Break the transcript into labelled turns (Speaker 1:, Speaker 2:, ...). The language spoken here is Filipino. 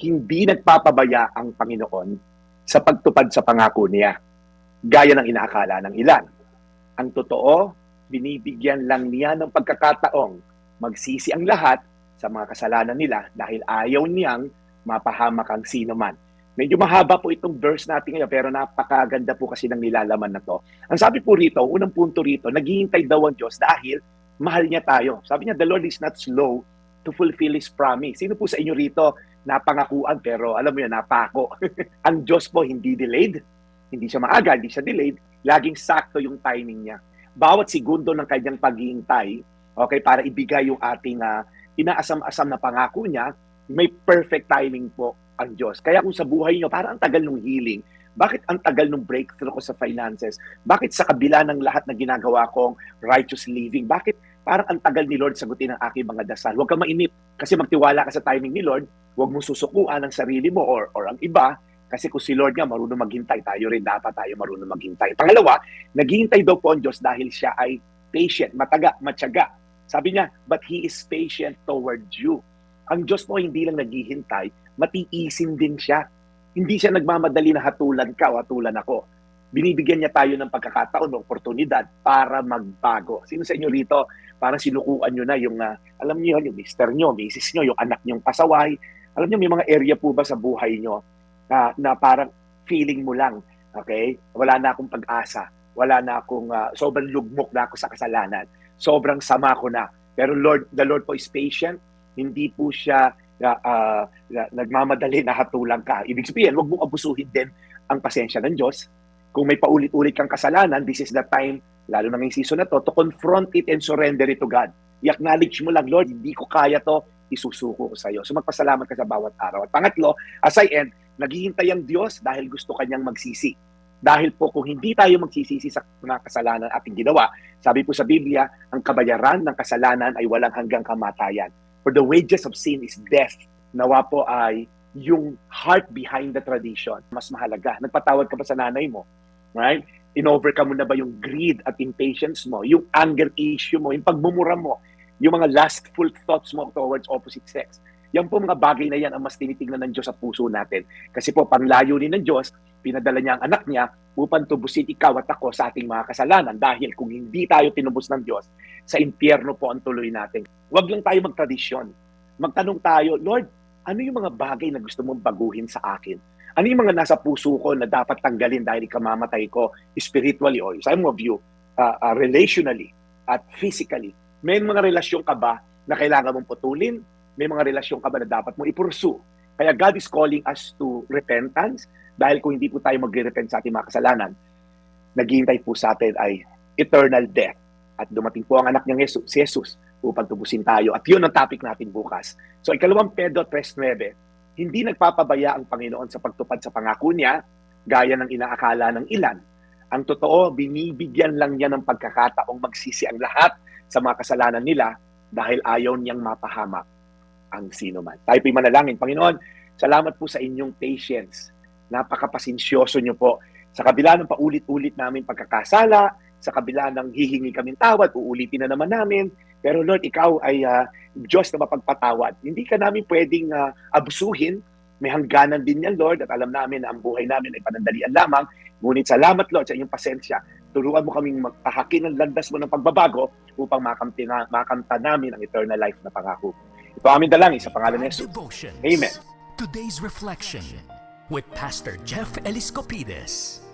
Speaker 1: hindi nagpapabaya ang Panginoon sa pagtupad sa pangako niya, gaya ng inaakala ng ilan. Ang totoo, binibigyan lang niya ng pagkakataong magsisi ang lahat sa mga kasalanan nila dahil ayaw niyang mapahamak ang sino man. Medyo mahaba po itong verse natin ngayon pero napakaganda po kasi ng nilalaman na to. Ang sabi po rito, unang punto rito, naghihintay daw ang Diyos dahil mahal niya tayo. Sabi niya, the Lord is not slow to fulfill His promise. Sino po sa inyo rito napangakuan pero alam mo yun, napako. ang Diyos po hindi delayed, hindi siya maaga, hindi siya delayed, laging sakto yung timing niya. Bawat segundo ng kanyang paghihintay, okay, para ibigay yung ating ah, inaasam-asam na pangako niya, may perfect timing po ang Diyos. Kaya kung sa buhay niyo, parang ang tagal ng healing, bakit ang tagal ng breakthrough ko sa finances? Bakit sa kabila ng lahat na ginagawa kong righteous living? Bakit parang ang tagal ni Lord sagutin ang aking mga dasal? Huwag kang mainip kasi magtiwala ka sa timing ni Lord. Huwag mo susukuan ang sarili mo or, or ang iba kasi kung si Lord nga marunong maghintay, tayo rin dapat tayo marunong maghintay. Pangalawa, naghihintay daw po ang Diyos dahil siya ay patient, mataga, matyaga. Sabi niya, but He is patient toward you. Ang Diyos po hindi lang naghihintay, matiisin din siya. Hindi siya nagmamadali na hatulan ka o hatulan ako. Binibigyan niya tayo ng pagkakataon, ng oportunidad para magbago. Sino sa inyo rito, parang sinukuan nyo na yung, ah, alam niyo yun, yung mister nyo, misis nyo, yung anak nyong pasaway. Alam niyo, may mga area po ba sa buhay nyo na, na parang feeling mo lang, okay? Wala na akong pag-asa. Wala na akong, ah, sobrang lugmok na ako sa kasalanan. Sobrang sama ko na. Pero Lord, the Lord po is patient. Hindi po siya ah, na- nagmamadali na hatulang ka. Ibig sabihin, huwag mong abusuhin din ang pasensya ng Diyos. Kung may paulit-ulit kang kasalanan, this is the time, lalo na ngayong season na to, to confront it and surrender it to God. I-acknowledge mo lang, Lord, hindi ko kaya to, isusuko ko sa iyo. So magpasalamat ka sa bawat araw. At pangatlo, as I end, naghihintay ang Diyos dahil gusto kanyang magsisi. Dahil po kung hindi tayo magsisisi sa mga kasalanan ating ginawa, sabi po sa Biblia, ang kabayaran ng kasalanan ay walang hanggang kamatayan. For the wages of sin is death. Nawa po ay yung heart behind the tradition. Mas mahalaga. Nagpatawad ka ba sa nanay mo? Right? In-overcome mo na ba yung greed at impatience mo? Yung anger issue mo? Yung pagmumura mo? Yung mga lustful thoughts mo towards opposite sex? Yan po mga bagay na yan ang mas tinitingnan ng Diyos sa puso natin. Kasi po, panglayo ni ng Diyos, pinadala niya ang anak niya upang tubusin ikaw at ako sa ating mga kasalanan. Dahil kung hindi tayo tinubos ng Diyos, sa impyerno po ang tuloy natin. Huwag lang tayo magtradisyon. Magtanong tayo, Lord, ano yung mga bagay na gusto mong baguhin sa akin? Ano yung mga nasa puso ko na dapat tanggalin dahil ikamamatay ko spiritually or some of you, uh, uh, relationally at physically? May mga relasyon ka ba na kailangan mong putulin? May mga relasyon ka ba na dapat mong ipursu? Kaya God is calling us to repentance dahil kung hindi po tayo magre-repent sa ating mga kasalanan, naghihintay po sa atin ay eternal death. At dumating po ang anak niyang Jesus, si Jesus upang tubusin tayo. At yun ang topic natin bukas. So ikalawang Pedro 3.9, hindi nagpapabaya ang Panginoon sa pagtupad sa pangako niya, gaya ng inaakala ng ilan. Ang totoo, binibigyan lang niya ng pagkakataong magsisi ang lahat sa mga kasalanan nila dahil ayaw niyang mapahamak ang sino man. Tayo po'y manalangin. Panginoon, salamat po sa inyong patience. Napakapasensyoso niyo po. Sa kabila ng paulit-ulit namin pagkakasala, sa kabila ng hihingi kaming tawad, uulitin na naman namin. Pero Lord, ikaw ay ah, Diyos na mapagpatawad. Hindi ka namin pwedeng ah, abusuhin. May hangganan din yan, Lord, at alam namin na ang buhay namin ay panandalian lamang. Ngunit salamat, Lord, sa inyong pasensya. Turuan mo kaming magpahakin ng landas mo ng pagbabago upang makamti na, makamta namin ang eternal life na pangako. Ito ang aming dalangin sa pangalan ni Jesus. Amen.
Speaker 2: Today's reflection with Pastor Jeff Eliscopides.